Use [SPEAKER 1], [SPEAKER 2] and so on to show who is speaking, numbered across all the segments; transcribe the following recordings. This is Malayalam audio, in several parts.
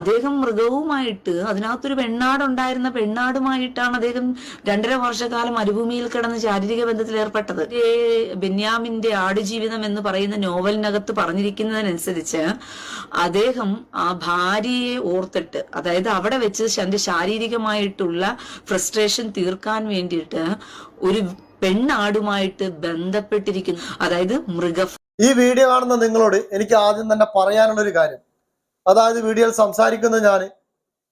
[SPEAKER 1] അദ്ദേഹം മൃഗവുമായിട്ട് അതിനകത്തൊരു പെണ്ണാടുണ്ടായിരുന്ന പെണ്ണാടുമായിട്ടാണ് അദ്ദേഹം രണ്ടര വർഷക്കാലം മരുഭൂമിയിൽ കിടന്ന് ശാരീരിക ബന്ധത്തിൽ ഏർപ്പെട്ടത്. ബെന്യാമിന്റെ ആടുജീവിതം എന്ന് പറയുന്ന നോവലിനകത്ത് പറഞ്ഞിരിക്കുന്നതിനനുസരിച്ച് അദ്ദേഹം ആ ഭാര്യയെ ഓർത്തിട്ട് അതായത് അവിടെ വെച്ച് തന്റെ ശാരീരികമായിട്ടുള്ള ഫ്രസ്ട്രേഷൻ തീർക്കാൻ വേണ്ടിയിട്ട് ഒരു പെണ്ണാടുമായിട്ട് ബന്ധപ്പെട്ടിരിക്കുന്നു. അതായത് മൃഗ
[SPEAKER 2] ഈ വീഡിയോ കാണുന്ന നിങ്ങളോട് എനിക്ക് ആദ്യം തന്നെ പറയാനുള്ള ഒരു കാര്യം. അതായത് വീഡിയോയിൽ സംസാരിക്കുന്ന ഞാൻ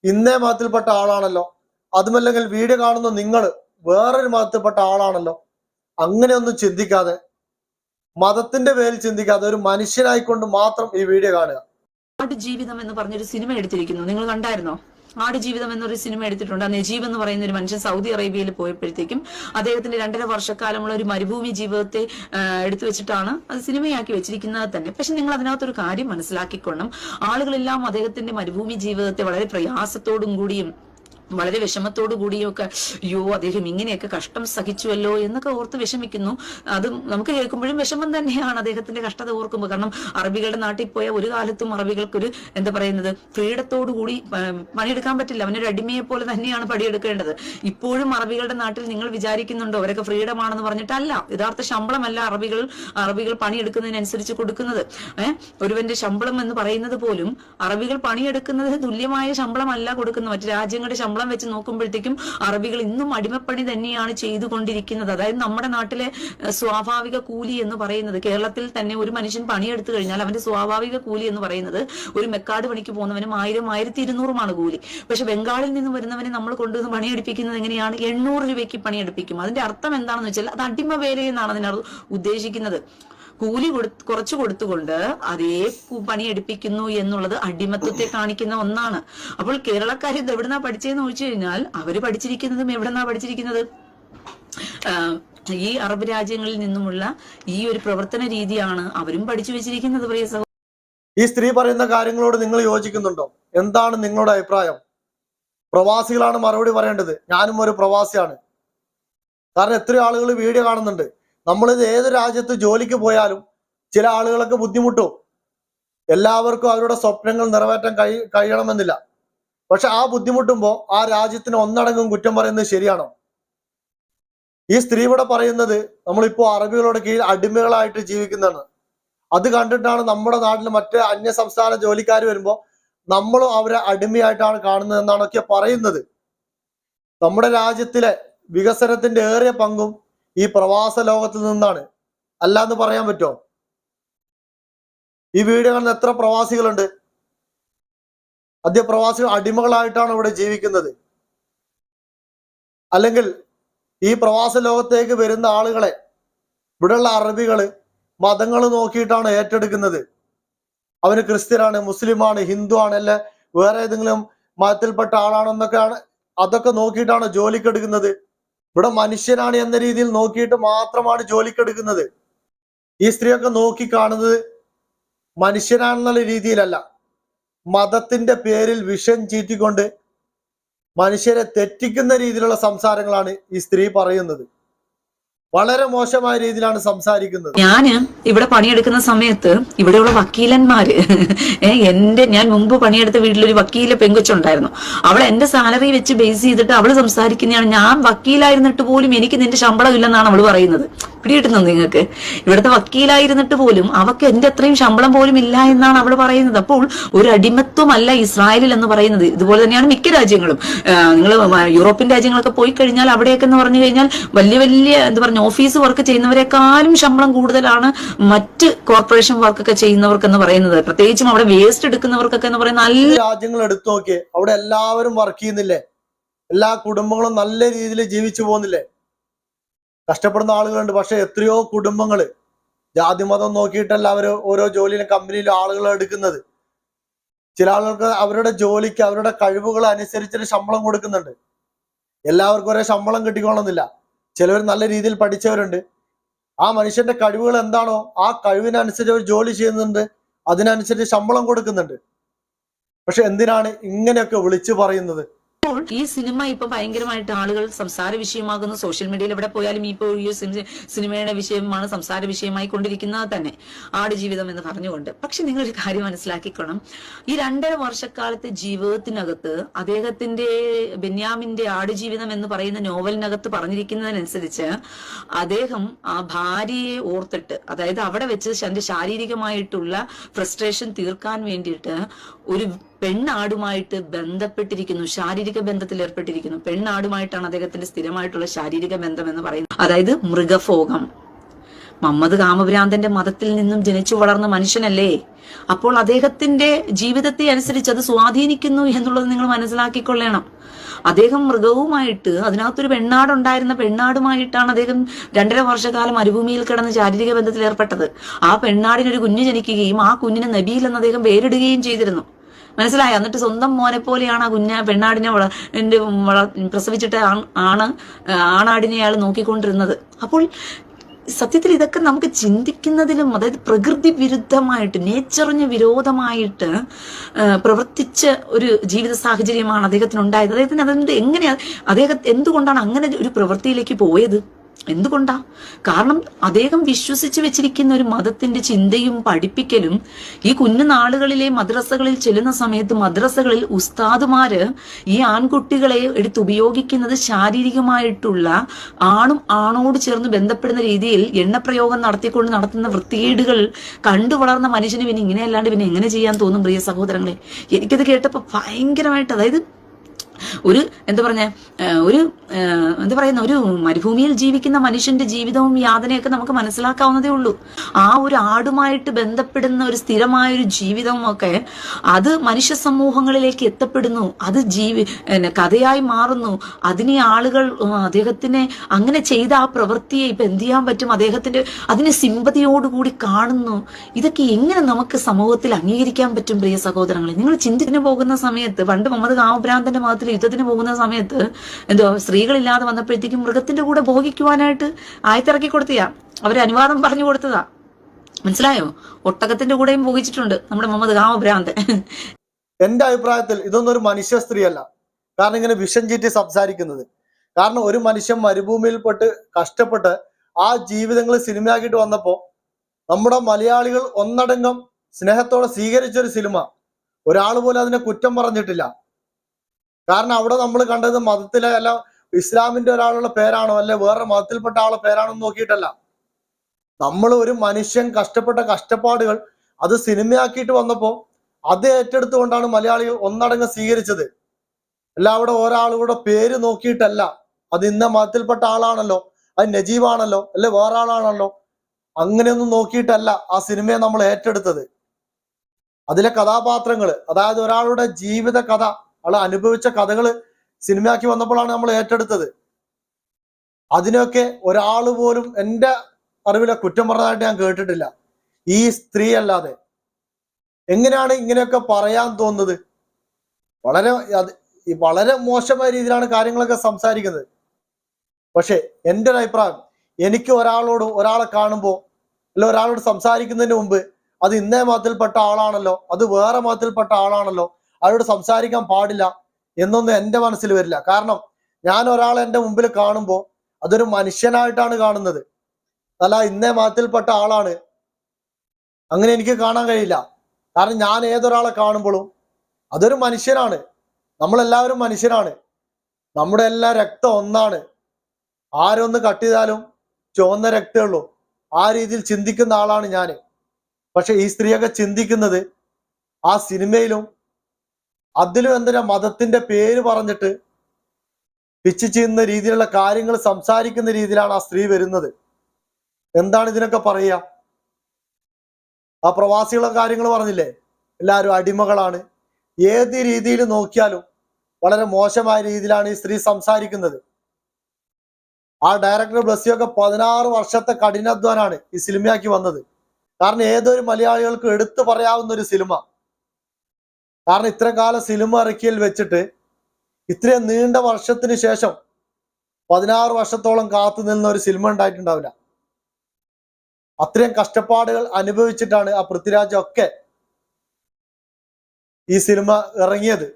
[SPEAKER 2] ഇന്നേ മതത്തിൽപ്പെട്ട ആളാണല്ലോ. അതുമല്ലെങ്കിൽ വീഡിയോ കാണുന്ന നിങ്ങൾ വേറൊരു മതത്തിൽപ്പെട്ട ആളാണല്ലോ. അങ്ങനെയൊന്നും ചിന്തിക്കാതെ മതത്തിന്റെ പേരിൽ ചിന്തിക്കാതെ ഒരു മനുഷ്യനായിക്കൊണ്ട് മാത്രം ഈ വീഡിയോ കാണുക.
[SPEAKER 1] ജീവിതം എന്ന് പറഞ്ഞൊരു സിനിമ എടുത്തിരിക്കുന്നു. നിങ്ങൾ കണ്ടായിരുന്നോ? ആടുജീവിതം എന്നൊരു സിനിമ എടുത്തിട്ടുണ്ട്. ആ നജീബ് എന്ന് പറയുന്ന ഒരു മനുഷ്യൻ സൗദി അറേബ്യയിൽ പോയപ്പോഴത്തേക്കും അദ്ദേഹത്തിന്റെ രണ്ടര വർഷക്കാലമുള്ള ഒരു മരുഭൂമി ജീവിതത്തെ എടുത്തു വെച്ചിട്ടാണ് അത് സിനിമയാക്കി വെച്ചിരിക്കുന്നത് തന്നെ. പക്ഷെ നിങ്ങൾ അതിനകത്തൊരു കാര്യം മനസ്സിലാക്കിക്കൊള്ളണം. ആളുകളെല്ലാം അദ്ദേഹത്തിന്റെ മരുഭൂമി ജീവിതത്തെ വളരെ പ്രയാസത്തോടും കൂടിയും വളരെ വിഷമത്തോടു കൂടിയൊക്കെ അയ്യോ അദ്ദേഹം ഇങ്ങനെയൊക്കെ കഷ്ടം സഹിച്ചുവല്ലോ എന്നൊക്കെ ഓർത്ത് വിഷമിക്കുന്നു. അതും നമുക്ക് കേൾക്കുമ്പോഴും വിഷമം തന്നെയാണ് അദ്ദേഹത്തിന്റെ കഷ്ടത ഓർക്കുമ്പോൾ. കാരണം അറബികളുടെ നാട്ടിൽ പോയ ഒരു കാലത്തും അറബികൾക്കൊരു എന്താ പറയുന്നത് ഫ്രീഡത്തോടു കൂടി പണിയെടുക്കാൻ പറ്റില്ല. അവനൊരു അടിമയെ പോലെ തന്നെയാണ് പണിയെടുക്കേണ്ടത്. ഇപ്പോഴും അറബികളുടെ നാട്ടിൽ നിങ്ങൾ വിചാരിക്കുന്നുണ്ടോ അവരൊക്കെ ഫ്രീഡം ആണെന്ന് പറഞ്ഞിട്ടല്ല. യഥാർത്ഥ ശമ്പളമല്ല അറബികൾ അറബികൾ പണിയെടുക്കുന്നതിനനുസരിച്ച് കൊടുക്കുന്നത്. ഏഹ് ഒരുവന്റെ ശമ്പളം എന്ന് പറയുന്നത് പോലും അറബികൾ പണിയെടുക്കുന്നത് തുല്യമായ ശമ്പളമല്ല കൊടുക്കുന്നത്. മറ്റു രാജ്യങ്ങളുടെ ശമ്പളം വെച്ച് നോക്കുമ്പോഴത്തേക്കും അറബികൾ ഇന്നും അടിമപ്പണി തന്നെയാണ് ചെയ്തുകൊണ്ടിരിക്കുന്നത്. അതായത് നമ്മുടെ നാട്ടിലെ സ്വാഭാവിക കൂലി എന്ന് പറയുന്നത് കേരളത്തിൽ തന്നെ ഒരു മനുഷ്യൻ പണിയെടുത്തു കഴിഞ്ഞാൽ അവന്റെ സ്വാഭാവിക കൂലി എന്ന് പറയുന്നത് ഒരു മെക്കാട് പണിക്ക് പോകുന്നവനും ആയിരം ആയിരത്തി ഇരുന്നൂറുമാണ് കൂലി. പക്ഷെ ബംഗാളിൽ നിന്ന് വരുന്നവനെ നമ്മൾ കൊണ്ടുവന്ന് പണിയെടുപ്പിക്കുന്നത് എങ്ങനെയാണ്? എണ്ണൂറ് രൂപയ്ക്ക് പണിയെടുപ്പിക്കും. അതിന്റെ അർത്ഥം എന്താണെന്ന് വെച്ചാൽ അത് അടിമ വേലയെന്നാണ് അതിനർത്ഥം ഉദ്ദേശിക്കുന്നത്. കൂലി കൊടു കുറച്ചു കൊടുത്തുകൊണ്ട് അതേ പണി പണിയെടുപ്പിക്കുന്നു എന്നുള്ളത് അടിമത്വത്തെ കാണിക്കുന്ന ഒന്നാണ്. അപ്പോൾ കേരളക്കാർ ഇത് എവിടുന്നാ പഠിച്ചതെന്ന് ചോദിച്ചു കഴിഞ്ഞാൽ അവർ പഠിച്ചിരിക്കുന്നതും എവിടെന്നാ പഠിച്ചിരിക്കുന്നത്? ഈ അറബ് രാജ്യങ്ങളിൽ നിന്നുമുള്ള ഈ ഒരു പ്രവർത്തന രീതിയാണ് അവരും പഠിച്ചു വെച്ചിരിക്കുന്നത് പ്രിയ സഹോദരൻ
[SPEAKER 2] ഈ സ്ത്രീ പറയുന്ന കാര്യങ്ങളോട് നിങ്ങൾ യോജിക്കുന്നുണ്ടോ? എന്താണ് നിങ്ങളുടെ അഭിപ്രായം? പ്രവാസികളാണ് മറുപടി പറയേണ്ടത്. ഞാനും ഒരു പ്രവാസിയാണ്. കാരണം എത്ര ആളുകൾ വീഡിയോ കാണുന്നുണ്ട്. നമ്മളിത് ഏത് രാജ്യത്ത് ജോലിക്ക് പോയാലും ചില ആളുകളൊക്കെ ബുദ്ധിമുട്ടും. എല്ലാവർക്കും അവരുടെ സ്വപ്നങ്ങൾ നിറവേറ്റാൻ കഴി കഴിയണമെന്നില്ല. പക്ഷെ ആ ബുദ്ധിമുട്ടുമ്പോൾ ആ രാജ്യത്തിന് ഒന്നടങ്കം കുറ്റം പറയുന്നത് ശരിയാണോ? ഈ സ്ത്രീ ഇവിടെ പറയുന്നത് നമ്മളിപ്പോ അറബികളുടെ കീഴിൽ അടിമകളായിട്ട് ജീവിക്കുന്നതാണ്. അത് കണ്ടിട്ടാണ് നമ്മുടെ നാട്ടിൽ മറ്റ് അന്യ സംസ്ഥാന ജോലിക്കാർ വരുമ്പോൾ നമ്മളും അവരെ അടിമയായിട്ടാണ് കാണുന്നത് എന്നാണൊക്കെ പറയുന്നത്. നമ്മുടെ രാജ്യത്തിലെ വികസനത്തിന്റെ ഏറിയ പങ്കും ഈ പ്രവാസ ലോകത്ത് നിന്നാണ്. അല്ലാന്ന് പറയാൻ പറ്റുമോ ഈ വീഡിയോ കാണുന്ന എത്ര പ്രവാസികളുണ്ട്? അധ്യ പ്രവാസികൾ അടിമകളായിട്ടാണ് ഇവിടെ ജീവിക്കുന്നത്. അല്ലെങ്കിൽ ഈ പ്രവാസ ലോകത്തേക്ക് വരുന്ന ആളുകളെ ഇവിടെയുള്ള അറബികൾ മതങ്ങൾ നോക്കിയിട്ടാണ് ഏറ്റെടുക്കുന്നത്. അവന് ക്രിസ്ത്യനാണ് മുസ്ലിമാണ് ഹിന്ദു ആണ് അല്ലെ വേറെ ഏതെങ്കിലും മതത്തിൽപ്പെട്ട ആളാണെന്നൊക്കെയാണ് അതൊക്കെ നോക്കിയിട്ടാണ് ജോലിക്കെടുക്കുന്നത്. ഇവിടെ മനുഷ്യനാണ് എന്ന രീതിയിൽ നോക്കിയിട്ട് മാത്രമാണ് ജോലിക്കെടുക്കുന്നത് ഈ സ്ത്രീയൊക്കെ നോക്കി കാണുന്നത് മനുഷ്യനാണെന്നുള്ള രീതിയിലല്ല. മതത്തിന്റെ പേരിൽ വിഷം ചീറ്റിക്കൊണ്ട് മനുഷ്യരെ തെറ്റിക്കുന്ന രീതിയിലുള്ള സംസാരങ്ങളാണ് ഈ സ്ത്രീ പറയുന്നത്. വളരെ മോശമായ രീതിയിലാണ് സംസാരിക്കുന്നത്.
[SPEAKER 1] ഞാൻ ഇവിടെ പണിയെടുക്കുന്ന സമയത്ത് ഇവിടെയുള്ള വക്കീലന്മാര് എന്റെ ഞാൻ മുമ്പ് പണിയെടുത്ത വീട്ടിലൊരു വക്കീല പെങ്കൊച്ചുണ്ടായിരുന്നു. അവൾ എന്റെ സാലറി വെച്ച് ബേസ് ചെയ്തിട്ട് അവൾ സംസാരിക്കുന്നതാണ്. ഞാൻ വക്കീലായിരുന്നിട്ട് പോലും എനിക്ക് നിന്റെ ശമ്പളം ഇല്ലെന്നാണ് അവൾ പറയുന്നത്. പിടികിട്ടുന്നു നിങ്ങൾക്ക്? ഇവിടുത്തെ വക്കീലായിരുന്നിട്ട് പോലും അവക്ക് എന്റെ അത്രയും ശമ്പളം പോലും ഇല്ല എന്നാണ് അവൾ പറയുന്നത്. അപ്പോൾ ഒരു അടിമത്വമല്ല ഇസ്രായേലിൽ എന്ന് പറയുന്നത്. ഇതുപോലെ തന്നെയാണ് മിക്ക രാജ്യങ്ങളും. നിങ്ങൾ യൂറോപ്യൻ രാജ്യങ്ങളൊക്കെ പോയി കഴിഞ്ഞാൽ അവിടെയൊക്കെ എന്ന് പറഞ്ഞു കഴിഞ്ഞാൽ വലിയ വലിയ എന്താ പറഞ്ഞ ഓഫീസ് വർക്ക് ചെയ്യുന്നവരെക്കാളും ശമ്പളം കൂടുതലാണ് മറ്റ് കോർപ്പറേഷൻ വർക്കൊക്കെ ചെയ്യുന്നവർക്ക് എന്ന് പറയുന്നത്. പ്രത്യേകിച്ചും അവിടെ വേസ്റ്റ് എടുക്കുന്നവർക്കൊക്കെ എന്ന് പറയുന്ന നല്ല
[SPEAKER 2] രാജ്യങ്ങൾ എടുത്തു നോക്കിയേ അവിടെ എല്ലാവരും വർക്ക് ചെയ്യുന്നില്ലേ? എല്ലാ കുടുംബങ്ങളും നല്ല രീതിയിൽ ജീവിച്ചു പോകുന്നില്ലേ? കഷ്ടപ്പെടുന്ന ആളുകളുണ്ട്. പക്ഷെ എത്രയോ കുടുംബങ്ങൾ ജാതി മതം നോക്കിയിട്ടല്ല അവർ ഓരോ ജോലിയിലും കമ്പനിയിലും ആളുകൾ എടുക്കുന്നത്. ചില ആളുകൾക്ക് അവരുടെ ജോലിക്ക് അവരുടെ കഴിവുകൾ അനുസരിച്ചിട്ട് ശമ്പളം കൊടുക്കുന്നുണ്ട്. എല്ലാവർക്കും ഒരേ ശമ്പളം കിട്ടിക്കോണമെന്നില്ല ചിലവർ നല്ല രീതിയിൽ പഠിച്ചവരുണ്ട്. ആ മനുഷ്യന്റെ കഴിവുകൾ എന്താണോ ആ കഴിവിനനുസരിച്ച് അവർ ജോലി ചെയ്യുന്നുണ്ട്. അതിനനുസരിച്ച് ശമ്പളം കൊടുക്കുന്നുണ്ട്. പക്ഷെ എന്തിനാണ് ഇങ്ങനെയൊക്കെ വിളിച്ചു പറയുന്നത്?
[SPEAKER 1] അപ്പോൾ ഈ സിനിമ ഇപ്പൊ ഭയങ്കരമായിട്ട് ആളുകൾ സംസാര വിഷയമാകുന്നു. സോഷ്യൽ മീഡിയയിൽ എവിടെ പോയാലും ഇപ്പോൾ ഈ സിനി- സിനിമയുടെ വിഷയമാണ് സംസാര വിഷയമായി കൊണ്ടിരിക്കുന്നത് തന്നെ. ആടുജീവിതം എന്ന് പറഞ്ഞുകൊണ്ട്. പക്ഷെ നിങ്ങൾ ഒരു കാര്യം മനസ്സിലാക്കിക്കണം. ഈ രണ്ടര വർഷക്കാലത്തെ ജീവിതത്തിനകത്ത് അദ്ദേഹത്തിന്റെ ബെന്യാമിന്റെ ആടുജീവിതം എന്ന് പറയുന്ന നോവലിനകത്ത് പറഞ്ഞിരിക്കുന്നതിനനുസരിച്ച് അദ്ദേഹം ആ ഭാര്യയെ ഓർത്തിട്ട് അതായത് അവിടെ വെച്ച് തന്റെ ശാരീരികമായിട്ടുള്ള ഫ്രസ്ട്രേഷൻ തീർക്കാൻ വേണ്ടിയിട്ട് ഒരു പെണ്ണാടുമായിട്ട് ബന്ധപ്പെട്ടിരിക്കുന്നു ശാരീരിക ബന്ധത്തിൽ ഏർപ്പെട്ടിരിക്കുന്നു. പെണ്ണാടുമായിട്ടാണ് അദ്ദേഹത്തിന്റെ സ്ഥിരമായിട്ടുള്ള ശാരീരിക ബന്ധം എന്ന് പറയുന്നത്. അതായത് മൃഗഭോഗം. മമ്മദ് കാമഭ്രാന്തന്റെ മതത്തിൽ നിന്നും ജനിച്ചു വളർന്ന മനുഷ്യനല്ലേ? അപ്പോൾ അദ്ദേഹത്തിന്റെ ജീവിതത്തെ അനുസരിച്ച് അത് സ്വാധീനിക്കുന്നു എന്നുള്ളത് നിങ്ങൾ മനസ്സിലാക്കിക്കൊള്ളണം. അദ്ദേഹം മൃഗവുമായിട്ട് അതിനകത്തൊരു പെണ്ണാടുണ്ടായിരുന്ന പെണ്ണാടുമായിട്ടാണ് അദ്ദേഹം രണ്ടര വർഷക്കാലം മരുഭൂമിയിൽ കിടന്ന് ശാരീരിക ബന്ധത്തിൽ ഏർപ്പെട്ടത്. ആ പെണ്ണാടിനൊരു കുഞ്ഞ് ജനിക്കുകയും ആ കുഞ്ഞിനെ നബിയിൽ എന്ന് അദ്ദേഹം പേരിടുകയും ചെയ്തിരുന്നു. മനസ്സിലായോ? എന്നിട്ട് സ്വന്തം മോനെ പോലെയാണ് ആ കുഞ്ഞ പെണ്ണാടിനെ വള വള- പ്രസവിച്ചിട്ട് ആണ് ആണ് ആണാടിനെ അയാൾ നോക്കിക്കൊണ്ടിരുന്നത്. അപ്പോൾ സത്യത്തിൽ ഇതൊക്കെ നമുക്ക് ചിന്തിക്കുന്നതിലും അതായത് പ്രകൃതി വിരുദ്ധമായിട്ട് നേച്ചറിന് വിരോധമായിട്ട് പ്രവർത്തിച്ച ഒരു ജീവിത സാഹചര്യമാണ് അദ്ദേഹത്തിന് ഉണ്ടായത് അദ്ദേഹത്തിന് അതെന്ത് എങ്ങനെയാ അദ്ദേഹം എന്തുകൊണ്ടാണ് അങ്ങനെ ഒരു പ്രവൃത്തിയിലേക്ക് പോയത്? എന്തുകൊണ്ടാ? കാരണം അദ്ദേഹം വിശ്വസിച്ച് വെച്ചിരിക്കുന്ന ഒരു മതത്തിന്റെ ചിന്തയും പഠിപ്പിക്കലും ഈ കുഞ്ഞു നാളുകളിലെ മദ്രസകളിൽ ചെല്ലുന്ന സമയത്ത് മദ്രസകളിൽ ഉസ്താദുമാര് ഈ ആൺകുട്ടികളെ എടുത്ത് ഉപയോഗിക്കുന്നത് ശാരീരികമായിട്ടുള്ള ആണും ആണോട് ചേർന്ന് ബന്ധപ്പെടുന്ന രീതിയിൽ എണ്ണപ്രയോഗം നടത്തിക്കൊണ്ട് നടത്തുന്ന വൃത്തികേടുകൾ കണ്ടു വളർന്ന മനുഷ്യന് പിന്നെ ഇങ്ങനെയല്ലാണ്ട് പിന്നെ എങ്ങനെ ചെയ്യാൻ തോന്നും പ്രിയ സഹോദരങ്ങളെ? എനിക്കത് കേട്ടപ്പോൾ ഭയങ്കരമായിട്ട് അതായത് ഒരു എന്താ പറഞ്ഞ ഒരു എന്താ പറയുന്ന ഒരു മരുഭൂമിയിൽ ജീവിക്കുന്ന മനുഷ്യന്റെ ജീവിതവും യാതനയൊക്കെ നമുക്ക് മനസ്സിലാക്കാവുന്നതേ ഉള്ളൂ. ആ ഒരു ആടുമായിട്ട് ബന്ധപ്പെടുന്ന ഒരു സ്ഥിരമായ ഒരു ജീവിതവും ഒക്കെ അത് മനുഷ്യ സമൂഹങ്ങളിലേക്ക് എത്തപ്പെടുന്നു. അത് ജീവി കഥയായി മാറുന്നു. അതിനെ ആളുകൾ അദ്ദേഹത്തിനെ അങ്ങനെ ചെയ്ത ആ പ്രവൃത്തിയെ ഇപ്പൊ എന്ത് ചെയ്യാൻ പറ്റും? അദ്ദേഹത്തിന്റെ അതിനെ സിമ്പതിയോടുകൂടി കാണുന്നു. ഇതൊക്കെ എങ്ങനെ നമുക്ക് സമൂഹത്തിൽ അംഗീകരിക്കാൻ പറ്റും പ്രിയ സഹോദരങ്ങളെ? നിങ്ങൾ ചിന്തിന് പോകുന്ന സമയത്ത് പണ്ട് മുഹമ്മദ് കാമഭ്രാന്തന്റെ മതത്തിൽ യുദ്ധത്തിന് പോകുന്ന സമയത്ത് എന്തോ സ്ത്രീകളില്ലാതെ വന്നപ്പോഴത്തേക്കും മൃഗത്തിന്റെ കൂടെ ഭോഗിക്കുവാനായിട്ട് ആയത്തിറക്കി കൊടുത്തിയാ. അവർ അനുവാദം പറഞ്ഞു കൊടുത്തതാ. മനസ്സിലായോ? ഒട്ടകത്തിന്റെ കൂടെയും ഭോഗിച്ചിട്ടുണ്ട് നമ്മുടെ മുഹമ്മദ് കാമഭ്രാന്തൻ
[SPEAKER 2] എന്റെ അഭിപ്രായത്തിൽ ഇതൊന്നും ഒരു മനുഷ്യ സ്ത്രീയല്ല. കാരണം ഇങ്ങനെ വിഷം ചീറ്റി സംസാരിക്കുന്നത്. കാരണം ഒരു മനുഷ്യൻ മരുഭൂമിയിൽ പെട്ട് കഷ്ടപ്പെട്ട് ആ ജീവിതങ്ങൾ സിനിമയാക്കിയിട്ട് വന്നപ്പോ നമ്മുടെ മലയാളികൾ ഒന്നടങ്കം സ്നേഹത്തോടെ സ്വീകരിച്ച ഒരു സിനിമ. ഒരാൾ പോലും അതിനെ കുറ്റം പറഞ്ഞിട്ടില്ല. കാരണം അവിടെ നമ്മൾ കണ്ടത് മതത്തിലെ അല്ല ഇസ്ലാമിന്റെ ഒരാളുടെ പേരാണോ അല്ലെ വേറെ മതത്തിൽപ്പെട്ട ആളുടെ പേരാണോ നോക്കിയിട്ടല്ല. നമ്മൾ ഒരു മനുഷ്യൻ കഷ്ടപ്പെട്ട കഷ്ടപ്പാടുകൾ അത് സിനിമയാക്കിയിട്ട് വന്നപ്പോ അത് ഏറ്റെടുത്തുകൊണ്ടാണ് മലയാളികൾ ഒന്നടങ്ങ് സ്വീകരിച്ചത്. അല്ല അവിടെ ഒരാളുടെ പേര് നോക്കിയിട്ടല്ല അത് ഇന്ന മതത്തിൽപ്പെട്ട ആളാണല്ലോ അത് നജീബാണല്ലോ അല്ലെ വേറെ ആളാണല്ലോ അങ്ങനെയൊന്നും നോക്കിയിട്ടല്ല ആ സിനിമയെ നമ്മൾ ഏറ്റെടുത്തത്. അതിലെ കഥാപാത്രങ്ങൾ അതായത് ഒരാളുടെ ജീവിത കഥ അയാൾ അനുഭവിച്ച കഥകൾ സിനിമയാക്കി വന്നപ്പോഴാണ് നമ്മൾ ഏറ്റെടുത്തത്. അതിനൊക്കെ ഒരാൾ പോലും എന്റെ അറിവിലെ കുറ്റം പറഞ്ഞതായിട്ട് ഞാൻ കേട്ടിട്ടില്ല. ഈ സ്ത്രീ അല്ലാതെ. എങ്ങനെയാണ് ഇങ്ങനെയൊക്കെ പറയാൻ തോന്നുന്നത്? വളരെ വളരെ മോശമായ രീതിയിലാണ് കാര്യങ്ങളൊക്കെ സംസാരിക്കുന്നത്. പക്ഷെ എന്റെ ഒരു അഭിപ്രായം എനിക്ക് ഒരാളോട് ഒരാളെ കാണുമ്പോൾ അല്ല ഒരാളോട് സംസാരിക്കുന്നതിന് മുമ്പ് അത് ഇന്നേ മതത്തിൽപ്പെട്ട ആളാണല്ലോ അത് വേറെ മതത്തിൽപ്പെട്ട ആളാണല്ലോ അവരോട് സംസാരിക്കാൻ പാടില്ല എന്നൊന്നും എന്റെ മനസ്സിൽ വരില്ല. കാരണം ഞാൻ ഒരാളെ എന്റെ മുമ്പിൽ കാണുമ്പോൾ അതൊരു മനുഷ്യനായിട്ടാണ് കാണുന്നത്. അല്ല ഇന്നേ മതത്തിൽപ്പെട്ട ആളാണ്. അങ്ങനെ എനിക്ക് കാണാൻ കഴിയില്ല. കാരണം ഞാൻ ഏതൊരാളെ കാണുമ്പോഴും അതൊരു മനുഷ്യനാണ്. നമ്മളെല്ലാവരും മനുഷ്യരാണ്. നമ്മുടെ എല്ലാ രക്തം ഒന്നാണ്. ആരൊന്ന് കട്ട് ചെയ്താലും ചുവന്ന രക്തമേ ഉള്ളൂ. ആ രീതിയിൽ ചിന്തിക്കുന്ന ആളാണ് ഞാൻ പക്ഷെ ഈ സ്ത്രീയൊക്കെ ചിന്തിക്കുന്നത് ആ സിനിമയിലും അതിലും എന്തിനാ മതത്തിന്റെ പേര് പറഞ്ഞിട്ട് പിച്ച് ചെയ്യുന്ന രീതിയിലുള്ള കാര്യങ്ങൾ സംസാരിക്കുന്ന രീതിയിലാണ് ആ സ്ത്രീ വരുന്നത്. എന്താണ് ഇതിനൊക്കെ പറയുക? ആ പ്രവാസികളെ കാര്യങ്ങൾ പറഞ്ഞില്ലേ? എല്ലാവരും അടിമകളാണ്. ഏത് രീതിയിൽ നോക്കിയാലും വളരെ മോശമായ രീതിയിലാണ് ഈ സ്ത്രീ സംസാരിക്കുന്നത്. ആ ഡയറക്ടർ ബ്ലസ്സിയൊക്കെ പതിനാറ് വർഷത്തെ കഠിനാധ്വാനാണ് ഈ സിനിമയാക്കി വന്നത്. കാരണം ഏതൊരു മലയാളികൾക്ക് എടുത്തു പറയാവുന്ന ഒരു സിനിമ. കാരണം ഇത്ര കാലം സിനിമ ഇറക്കിയിൽ വെച്ചിട്ട് ഇത്രയും നീണ്ട വർഷത്തിന് ശേഷം പതിനാറ് വർഷത്തോളം കാത്തു നിന്ന ഒരു സിനിമ ഉണ്ടായിട്ടുണ്ടാവില്ല. അത്രയും കഷ്ടപ്പാടുകൾ അനുഭവിച്ചിട്ടാണ് ആ പൃഥ്വിരാജ് ഒക്കെ ഈ സിനിമ ഇറങ്ങിയത്.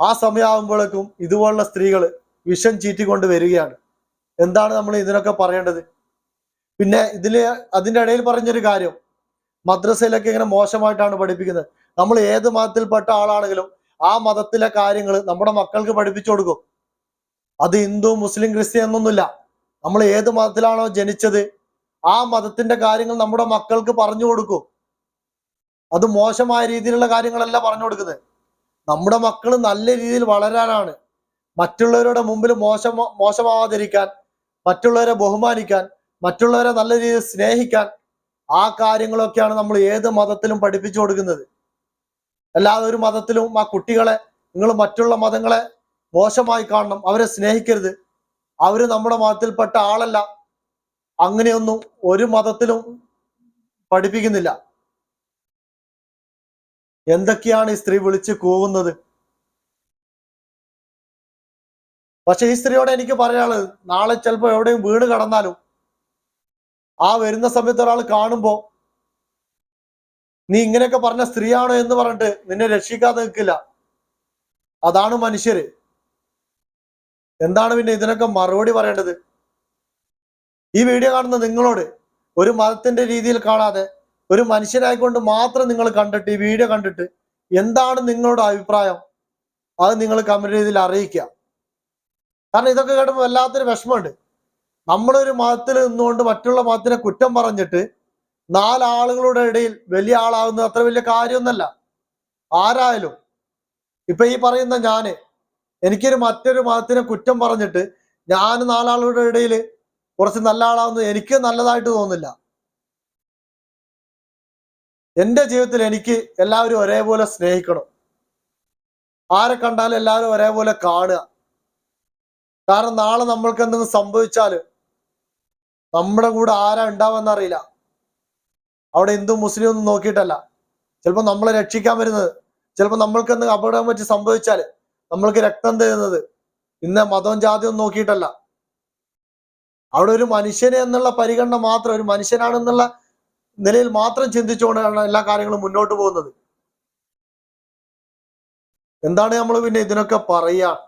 [SPEAKER 2] ആ സമയമാകുമ്പോഴേക്കും ഇതുപോലുള്ള സ്ത്രീകൾ വിഷം ചീറ്റിക്കൊണ്ട് വരികയാണ്. എന്താണ് നമ്മൾ ഇതിനൊക്കെ പറയേണ്ടത്? പിന്നെ ഇതിൽ അതിന്റെ ഇടയിൽ പറഞ്ഞൊരു കാര്യം മദ്രസയിലൊക്കെ ഇങ്ങനെ മോശമായിട്ടാണ് പഠിപ്പിക്കുന്നത്. നമ്മൾ ഏത് മതത്തിൽപ്പെട്ട ആളാണെങ്കിലും ആ മതത്തിലെ കാര്യങ്ങൾ നമ്മുടെ മക്കൾക്ക് പഠിപ്പിച്ചു കൊടുക്കും. അത് ഹിന്ദു മുസ്ലിം ക്രിസ്ത്യൻ എന്നൊന്നുമില്ല. നമ്മൾ ഏത് മതത്തിലാണോ ജനിച്ചത് ആ മതത്തിന്റെ കാര്യങ്ങൾ നമ്മുടെ മക്കൾക്ക് പറഞ്ഞു കൊടുക്കും. അത് മോശമായ രീതിയിലുള്ള കാര്യങ്ങളല്ല പറഞ്ഞു കൊടുക്കുന്നത്. നമ്മുടെ മക്കൾ നല്ല രീതിയിൽ വളരാനാണ്. മറ്റുള്ളവരുടെ മുമ്പിൽ മോശം മോശമാവാതിരിക്കാൻ മറ്റുള്ളവരെ ബഹുമാനിക്കാൻ മറ്റുള്ളവരെ നല്ല രീതിയിൽ സ്നേഹിക്കാൻ ആ കാര്യങ്ങളൊക്കെയാണ് നമ്മൾ ഏത് മതത്തിലും പഠിപ്പിച്ചു കൊടുക്കുന്നത്. അല്ലാതെ ഒരു മതത്തിലും ആ കുട്ടികളെ നിങ്ങൾ മറ്റുള്ള മതങ്ങളെ മോശമായി കാണണം അവരെ സ്നേഹിക്കരുത്. അവർ നമ്മുടെ മതത്തിൽപ്പെട്ട ആളല്ല. അങ്ങനെയൊന്നും ഒരു മതത്തിലും പഠിപ്പിക്കുന്നില്ല. എന്തൊക്കെയാണ് ഈ സ്ത്രീ വിളിച്ച് കൂവുന്നത്? പക്ഷെ ഈ സ്ത്രീയോട് എനിക്ക് പറയാനുള്ളത് നാളെ ചിലപ്പോൾ എവിടെയും വീട് കടന്നാലും ആ വരുന്ന സമയത്ത് ഒരാൾ കാണുമ്പോ നീ ഇങ്ങനെയൊക്കെ പറഞ്ഞ സ്ത്രീയാണോ എന്ന് പറഞ്ഞിട്ട് നിന്നെ രക്ഷിക്കാതെ നിൽക്കില്ല. അതാണ് മനുഷ്യര്. എന്താണ് പിന്നെ ഇതിനൊക്കെ മറുപടി പറയേണ്ടത്? ഈ വീഡിയോ കാണുന്ന നിങ്ങളോട് ഒരു മതത്തിന്റെ രീതിയിൽ കാണാതെ ഒരു മനുഷ്യനായിക്കൊണ്ട് മാത്രം നിങ്ങൾ കണ്ടിട്ട് ഈ വീഡിയോ കണ്ടിട്ട് എന്താണ് നിങ്ങളുടെ അഭിപ്രായം? അത് നിങ്ങൾ കമന്റ് രീതിയിൽ അറിയിക്കുക. കാരണം ഇതൊക്കെ കേട്ടപ്പോൾ വല്ലാത്തൊരു വിഷമമുണ്ട്. നമ്മളൊരു മതത്തിൽ നിന്നുകൊണ്ട് മറ്റുള്ള മതത്തിനെ കുറ്റം പറഞ്ഞിട്ട് നാലാളുകളുടെ ഇടയിൽ വലിയ ആളാകുന്നത് അത്ര വലിയ കാര്യമൊന്നല്ല ആരായാലും. ഇപ്പൊ ഈ പറയുന്ന ഞാൻ എനിക്കൊരു മറ്റൊരു മതത്തിനെ കുറ്റം പറഞ്ഞിട്ട് ഞാൻ നാലാളുടെ ഇടയിൽ കുറച്ച് നല്ല ആളാവുന്നത് എനിക്ക് നല്ലതായിട്ട് തോന്നുന്നില്ല. എന്റെ ജീവിതത്തിൽ എനിക്ക് എല്ലാവരും ഒരേപോലെ സ്നേഹിക്കണം. ആരെ കണ്ടാലും എല്ലാവരും ഒരേപോലെ കാണുക. കാരണം നാളെ നമ്മൾക്ക് എന്തെങ്കിലും സംഭവിച്ചാൽ നമ്മുടെ കൂടെ ആരാ ഉണ്ടാവുമെന്ന് അറിയില്ല അവിടെ ഹിന്ദു മുസ്ലിം ഒന്നും നോക്കിയിട്ടല്ല. ചിലപ്പോൾ നമ്മളെ രക്ഷിക്കാൻ വരുന്നത് ചിലപ്പോൾ നമ്മൾക്ക് എന്ത് അപകടം പറ്റി സംഭവിച്ചാൽ നമ്മൾക്ക് രക്തം തരുന്നത് ഇന്ന മതവും ജാതിയും നോക്കിയിട്ടല്ല. അവിടെ ഒരു മനുഷ്യന് എന്നുള്ള പരിഗണന മാത്രം ഒരു മനുഷ്യനാണെന്നുള്ള നിലയിൽ മാത്രം ചിന്തിച്ചുകൊണ്ടാണ് എല്ലാ കാര്യങ്ങളും മുന്നോട്ട് പോകുന്നത്. എന്താണ് നമ്മൾ പിന്നെ ഇതിനൊക്കെ പറയുക?